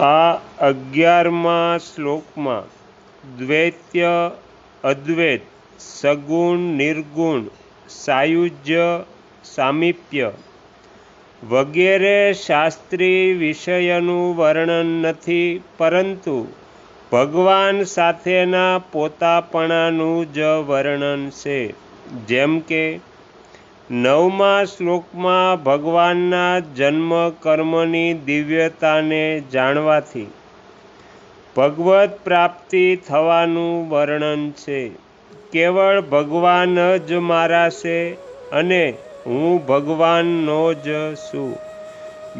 આ અગિયારમા શ્લોકમાં દ્વૈત્ય અદ્વૈત, સગુણ નિર્ગુણ, સાયુજ્ય સામીપ્ય વગેરે શાસ્ત્રી વિષયનું વર્ણન નથી, પરંતુ ભગવાન સાથેના પોતાપણાનું જ વર્ણન છે. જેમ કે નવમા શ્લોકમાં ભગવાનના જન્મ કર્મની દિવ્યતાને જાણવાથી ભગવત પ્રાપ્તિ થવાનું વર્ણન છે. કેવળ ભગવાન જ મારા છે અને હું ભગવાનનો જ છું.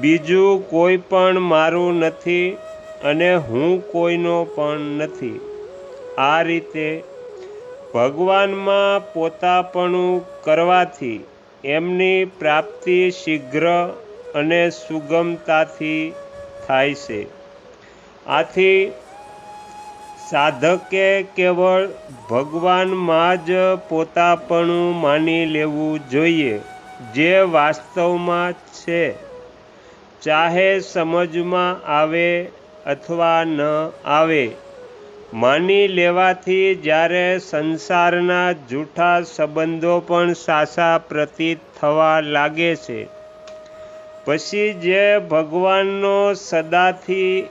બીજું કોઈ પણ મારું નથી અને હું કોઈનો પણ નથી. આ રીતે ભગવાનમાં પોતાપણું કરવાથી એમની પ્રાપ્તિ શીઘ્ર અને સુગમતાથી થાય છે. આથી સાધકે કેવળ ભગવાનમાં જ પોતાપણું માની લેવું જોઈએ, જે વાસ્તવમાં છે. ચાહે સમજમાં આવે અથવા ન આવે માની લેવાથી જ્યારે સંસારના જૂઠા સંબંધો પણ સાસા પ્રતીત થવા લાગે છે. પછી જે ભગવાનનો સદાથી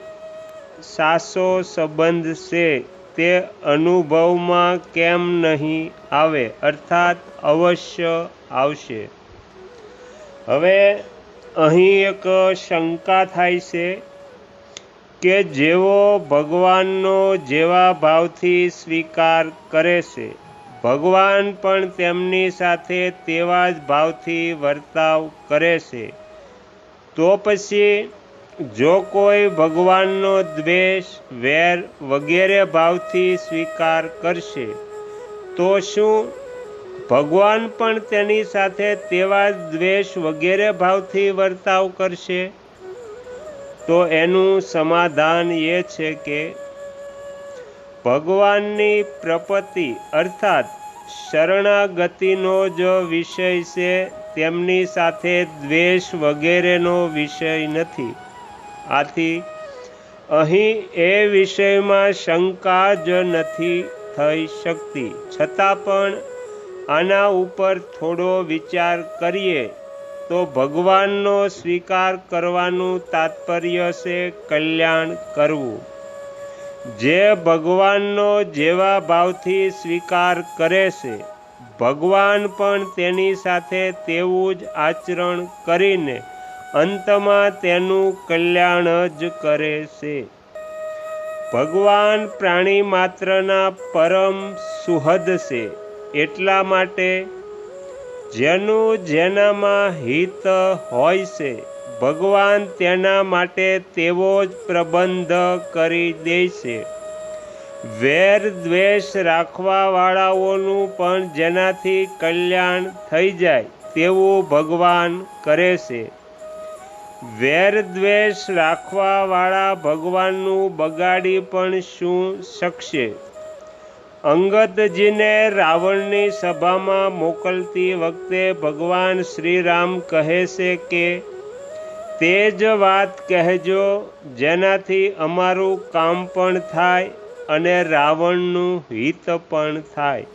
સાસો સંબંધ છે તે અનુભવમાં કેમ નહીં આવે અર્થાત અવશ્ય આવશે. હવે અહીં એક શંકા થાય છે. કે જેઓ ભગવાનનો જેવા ભાવથી સ્વીકાર કરે છે. ભગવાન પણ તેમની સાથે તેવા જ ભાવથી વર્તાવ કરે છે. તો પછી, જો કોઈ ભગવાનનો દ્વેષ, વેર વગેરે ભાવથી સ્વીકાર કરશે, તો શું? ભગવાન પણ તેની સાથે તેવા દ્વેષ વગેરે ભાવથી વર્તાવ કરશે? તો એનું સમાધાન એ છે કે ભગવાનની પ્રપત્તિ અર્થાત શરણાગતિનો જ વિષય છે, તેમની સાથે દ્વેષ વગેરેનો વિષય નથી. આથી અહીં એ વિષયમાં શંકા જ નથી થઈ શકતી. છતાં પણ આના ઉપર થોડો વિચાર કરીએ તો ભગવાનનો સ્વીકાર કરવાનું તાત્પર્ય છે કલ્યાણ કરવું. જે ભગવાનનો જેવા ભાવથી સ્વીકાર કરે છે, ભગવાન પણ તેની સાથે તેવું જ આચરણ કરીને અંતમાં તેનું કલ્યાણ જ કરે છે. ભગવાન પ્રાણી માત્રના પરમ સુહદ છે, એટલા માટે જેનું જેનામાં હિત હોય છે, ભગવાન તેના માટે તેવો જ પ્રબંધ કરી દે છે. વેર દ્વેષ રાખવાવાળાઓનું પણ જેનાથી કલ્યાણ થઈ જાય તેવું ભગવાન કરે છે. વેર દ્વેષ રાખવાવાળા ભગવાનનું બગાડી પણ શું શકશે? અંગદજીને રાવણની સભામાં મોકલતી વખતે ભગવાન શ્રીરામ કહે છે કે, તે જ વાત કહેજો, જેનાથી અમારું કામ પણ થાય અને રાવણનું હિત પણ થાય.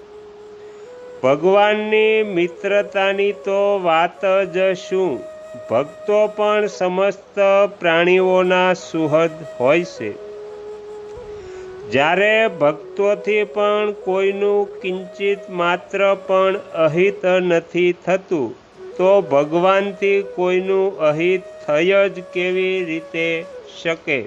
ભગવાનની મિત્રતાની તો વાત જ શું? ભક્તો પણ સમસ્ત પ્રાણીઓના સુહદ હોય છે. જ્યારે ભક્તોથી પણ કોઈનું કિંચિત માત્ર પણ અહિત નથી થતું, તો ભગવાનથી કોઈનું અહિત થઈ જ કેવી રીતે શકે?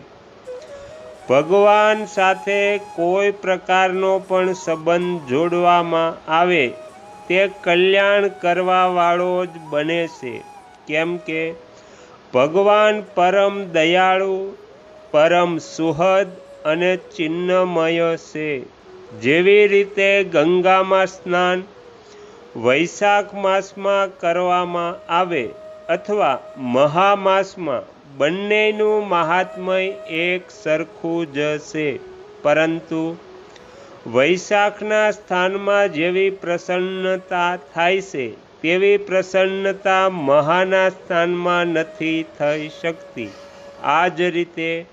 ભગવાન સાથે કોઈ પ્રકારનો પણ સંબંધ જોડવામાં આવે, તે કલ્યાણ કરવાવાળો જ બને છે. કેમ કે ભગવાન પરમ દયાળુ, પરમ સુહદ અને ચિહ્નમય છે. જેવી રીતે ગંગામાં સ્નાન વૈશાખ માસમાં કરવામાં આવે અથવા મહામાસમાં બંનેનું મહાત્મય એક સરખું જ છે. પરંતુ વૈશાખના સ્થાનમાં જેવી પ્રસન્નતા થાય છે, તેવી પ્રસન્નતા મહાના સ્થાનમાં નથી થઈ શકતી. આ જ રીતે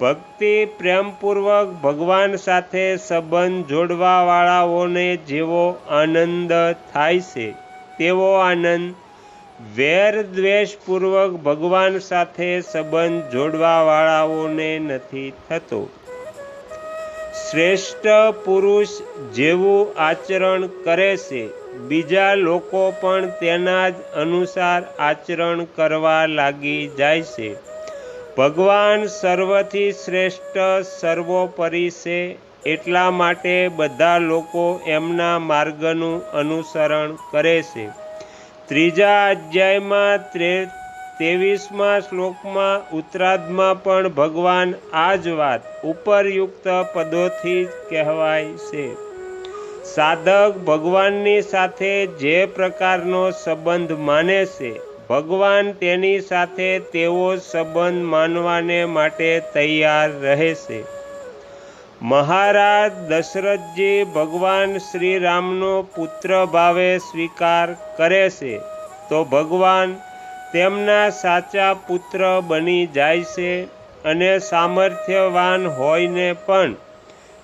ભક્તિ પ્રેમપૂર્વક ભગવાન સાથે સંબંધ જોડવાવાળાઓને જેવો આનંદ થાય છે, તેવો આનંદ વેર દ્વેષપૂર્વક ભગવાન સાથે સંબંધ જોડવાવાળાઓને નથી થતો. શ્રેષ્ઠ પુરુષ જેવું આચરણ કરે છે, બીજા લોકો પણ તેના જ અનુસાર આચરણ કરવા લાગી જાય છે. ભગવાન સર્વથી શ્રેષ્ઠ સર્વોપરી છે એટલા માટે બધા લોકો એમના માર્ગનું અનુસરણ કરે છે. ત્રીજા અધ્યાયમાં ત્રે, ત્રેવીસમાં શ્લોકમાં ઉત્તરાર્ધમાં પણ ભગવાન આ જ વાત ઉપરયુક્ત પદોથી કહેવાય છે. સાધક ભગવાનની સાથે જે પ્રકારનો સંબંધ માને છે ભગવાન તેની સાથે તેવો સંબંધ માનવાને માટે તૈયાર રહે છે. મહારાજ દશરથજી ભગવાન શ્રી રામનો પુત્ર ભાવે સ્વીકાર કરે છે. તો ભગવાન તેમના સાચા પુત્ર બની જાય છે અને સામર્થ્યવાન હોઈને પણ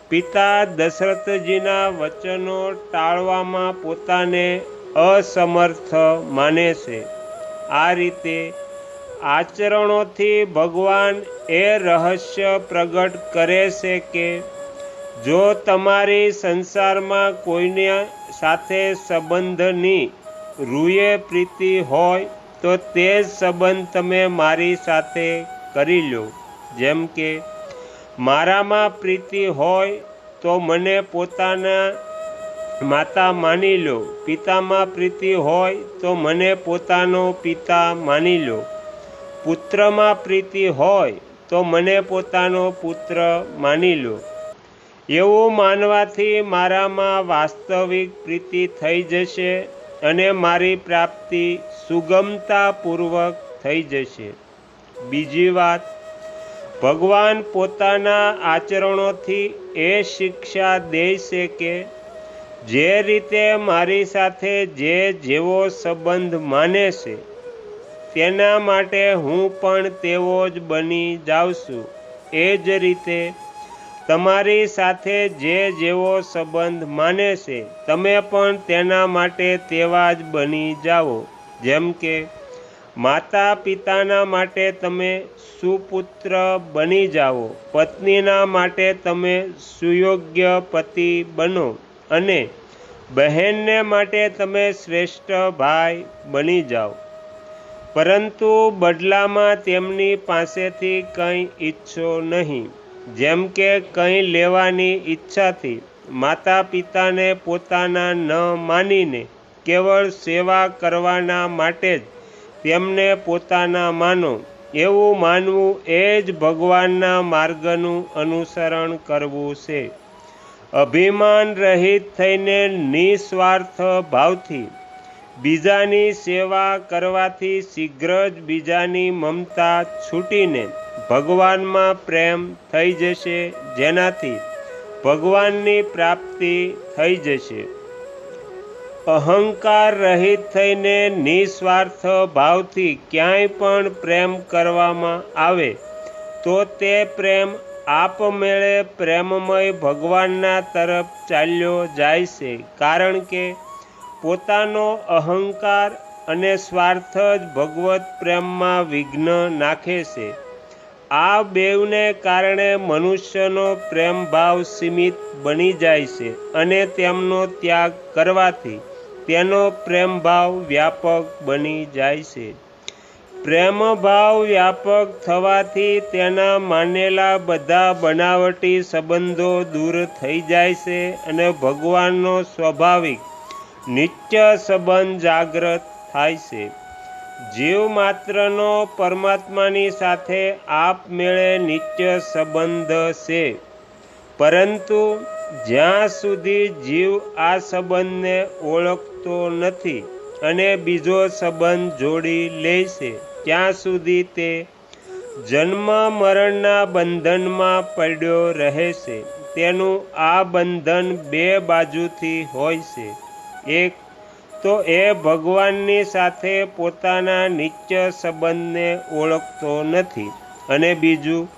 પિતા દશરથજીના વચનો ટાળવામાં પોતાને અસમર્થ માને છે. આ રીતે આચરણોથી ભગવાન એ રહસ્ય પ્રગટ કરે છે કે જો તમારી સંસારમાં કોઈને સાથે સંબંધની રૂએ પ્રીતિ હોય, તો તે જ સંબંધ તમે મારી સાથે કરી લો. જેમ કે, મારામાં પ્રીતિ હોય, તો મને પોતાના માતા માની લો, પિતામાં પ્રીતિ હોય તો મને પોતાનો પિતા માની લો. પુત્રમાં પ્રીતિ હોય તો મને પોતાનો પુત્ર માની લો. એવું માનવાથી મારામાં વાસ્તવિક પ્રીતિ થઈ જશે અને મારી પ્રાપ્તિ સુગમતાપૂર્વક થઈ જશે. બીજી વાત, ભગવાન પોતાના આચરણોથી એ શિક્ષા દેશે કે જે રીતે મારી સાથે જે જેવો સંબંધ માને છે, તેના માટે હું પણ તેવો જ બની જાઉં છું. એ જ રીતે તમારી સાથે જે જેવો સંબંધ માને છે, તમે પણ તેના માટે તેવા જ બની જાઓ. જેમ કે માતા પિતાના માટે તમે સુપુત્ર બની જાઓ, પત્નીના માટે તમે સુયોગ્ય પતિ બનો. અને બહેનને માટે તમે શ્રેષ્ઠ ભાઈ બની જાઓ. પરંતુ બદલામાં તેમની પાસેથી કંઈ ઈચ્છો નહીં. જેમ કે કંઈ લેવાની ઈચ્છાથી માતા પિતાને પોતાના ન માનીને કેવળ સેવા કરવાના માટે જ તેમને પોતાના માનો. એવું માનવું એ જ ભગવાનના માર્ગનું અનુસરણ કરવું છે. અભિમાન રહિત થઈને નિસ્વાર્થ ભાવથી બીજાની સેવા કરવાથી શીઘ્ર જ બીજાની મમતા છૂટીને ભગવાનમાં પ્રેમ થઈ જશે, જેનાથી ભગવાનની પ્રાપ્તિ થઈ જશે. અહંકાર રહિત થઈને નિસ્વાર્થ ભાવથી ક્યાંય પણ પ્રેમ કરવામાં આવે, તો તે પ્રેમ આપમેળે પ્રેમમય ભગવાનના તરફ ચાલ્યો જાય છે, કારણ કે પોતાનો અહંકાર અને સ્વાર્થ જ ભગવત પ્રેમમાં વિઘ્ન નાખે છે. આ બેવને કારણે મનુષ્યનો પ્રેમ ભાવ સીમિત બની જાય છે અને તેમનો ત્યાગ કરવાથી તેનો પ્રેમ ભાવ વ્યાપક બની જાય છે. પ્રેમ ભાવ વ્યાપક થવાથી તેના માનેલા બધા બનાવટી સંબંધો દૂર થઈ જાય છે અને ભગવાનનો સ્વાભાવિક, નિત્ય સંબંધ જાગ્રત થાય છે. જીવ માત્રનો પરમાત્માની સાથે આપમેળે નિત્ય સંબંધ છે. પરંતુ જ્યાં સુધી જીવ આ સંબંધને ઓળખતો નથી અને બીજો સંબંધ જોડી લે છે ત્યાં સુધી તે જન્મ મરણના બંધનમાં પડ્યો રહે છે. તેનું આ બંધન બે બાજુથી હોય છે. એક તો એ ભગવાનની સાથે પોતાના નિત્ય સંબંધને ઓળખતો નથી અને બીજું,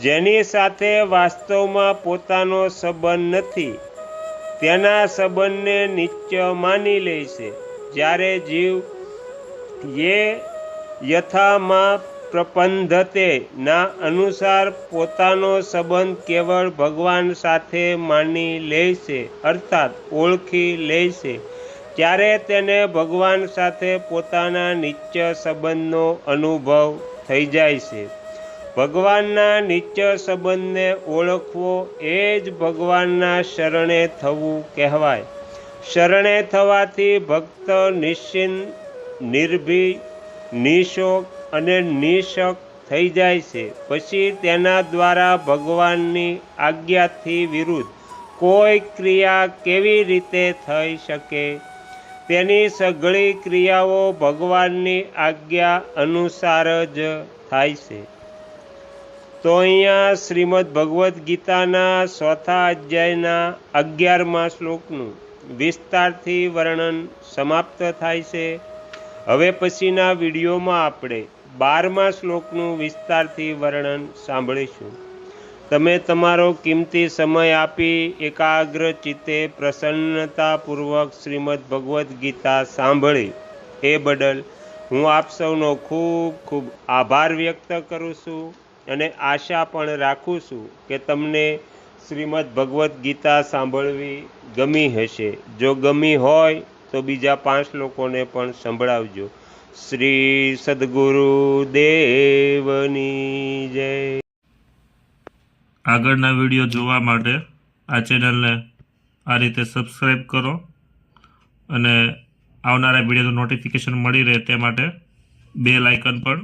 જેની સાથે વાસ્તવમાં પોતાનો સંબંધ નથી, તેના સંબંધને નિત્ય માની લે છે. જ્યારે જીવ યે યથામાં પ્રપંધતે ના અનુસાર પોતાનો સંબંધ કેવળ ભગવાન સાથે માની લે છે, અર્થાત ઓળખી લે છે. ત્યારે તેને ભગવાન સાથે પોતાના નિત્ય સંબંધનો અનુભવ થઈ જાય છે. ભગવાનના નિત્ય સંબંધને ઓળખવો એ જ ભગવાનના શરણે થવું કહેવાય. શરણે થવાથી ભક્ત નિશ્ચિંત નિર્ભી નિશોક અને નિશક થઈ જાય છે. પછી તેના દ્વારા ભગવાનની આજ્ઞાથી વિરુદ્ધ કોઈ ક્રિયા કેવી રીતે થઈ શકે? તેની સઘળી ક્રિયાઓ ભગવાનની આજ્ઞા અનુસાર જ થાય છે. તો અહીંયા શ્રીમદ ભગવદ્ ગીતાના ચોથા અધ્યાયના અગિયારમાં શ્લોકનું વિસ્તારથી વર્ણન સમાપ્ત થાય છે. હવે પછીના વિડીયોમાં આપણે બારમા શ્લોકનું વિસ્તારથી વર્ણન સાંભળીશું. તમે તમારો કિંમતી સમય આપી એકાગ્ર ચિત્તે પ્રસન્નતાપૂર્વક શ્રીમદ ભગવદ્ ગીતા સાંભળી. એ બદલ હું આપ સૌનો ખૂબ ખૂબ આભાર વ્યક્ત કરું છું અને આશા પણ રાખું છું કે તમને શ્રીમદ ભગવદ્ ગીતા સાંભળવી ગમી હશે. જો ગમી હોય તો બીજા પાંચ લોકોને પણ સંભળાવજો. શ્રી સદગુરુ દેવની જય. આગળના વીડિયો જોવા માટે આ ચેનલને આ રીતે સબસ્ક્રાઈબ કરો અને આવનારા વિડીયોનું નોટિફિકેશન મળી રહે તે માટે બે લાઇકન પણ